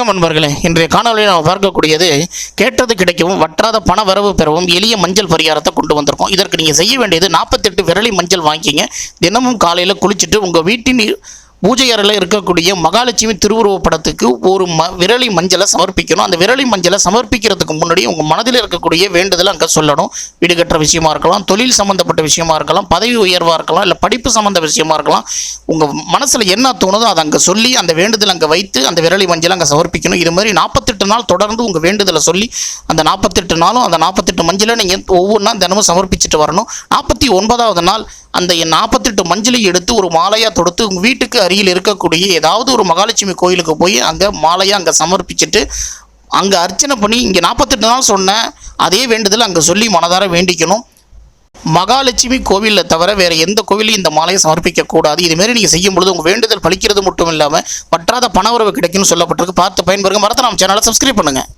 வணக்கம் நண்பர்களே. இன்றைய காணொலியில் நாம் பார்க்கக்கூடியது கேட்டது கிடைக்கவும் வற்றாத பண வரவு பெறவும் எளிய மஞ்சள் பரிகாரத்தை கொண்டு வந்திருக்கோம். இதற்கு நீங்கள் செய்ய வேண்டியது நாற்பத்தெட்டு விரலி மஞ்சள் வாங்கிக்கிங்க. தினமும் காலையில் குளிச்சுட்டு உங்கள் வீட்டின் பூஜை அறையில் இருக்கக்கூடிய மகாலட்சுமி திருவுருவப்படத்துக்கு ஒரு ம விரலி மஞ்சளை சமர்ப்பிக்கணும். அந்த விரலி மஞ்சளை சமர்ப்பிக்கிறதுக்கு முன்னாடி உங்கள் மனதில் இருக்கக்கூடிய வேண்டுதலை அங்கே சொல்லணும். வீடு கட்டுற விஷயமா இருக்கலாம் தொழில் சம்மந்தப்பட்ட விஷயமா இருக்கலாம் பதவி உயர்வாக இருக்கலாம் இல்லை படிப்பு சம்மந்த விஷயமா இருக்கலாம். உங்கள் மனசில் என்ன தோணுதோ அதை அங்கே சொல்லி அந்த வேண்டுதல் அங்கே வைத்து அந்த விரலி மஞ்சளை அங்கே சமர்ப்பிக்கணும். இது மாதிரி நாற்பத்தெட்டு நாள் தொடர்ந்து உங்கள் வேண்டுதலை சொல்லி அந்த நாற்பத்தெட்டு நாளும் அந்த நாற்பத்தெட்டு மஞ்சளை நீங்கள் ஒவ்வொன்றா தினமும் சமர்ப்பிச்சுட்டு வரணும். நாற்பத்தி ஒன்பதாவது நாள் அந்த நாற்பத்தெட்டு மஞ்சளை எடுத்து ஒரு மாலையாக தொடுத்து உங்கள் வீட்டுக்கு அருகில் இருக்கக்கூடிய ஏதாவது ஒரு மகாலட்சுமி கோயிலுக்கு போய் அங்கே மாலையாக அங்கே சமர்ப்பிச்சுட்டு அங்கே அர்ச்சனை பண்ணி இங்கே நாற்பத்தெட்டு நாள் சொன்னேன் அதே வேண்டுதல் அங்கே சொல்லி மனதார வேண்டிக்கணும். மகாலட்சுமி கோவிலில் தவிர வேறு எந்த கோவிலையும் இந்த மாலையை சமர்ப்பிக்கக்கூடாது இதுமாரி நீங்கள் செய்யும் பொழுது உங்கள் வேண்டுதல் பலிக்கிறது மட்டும் இல்லாமல் பற்றாத பண உறவு கிடைக்கும்னு சொல்லப்பட்டிருக்கு. பார்த்து பயன்பெறுங்க. மறந்து நம்ம சேனலை சப்ஸ்கிரைப் பண்ணுங்கள்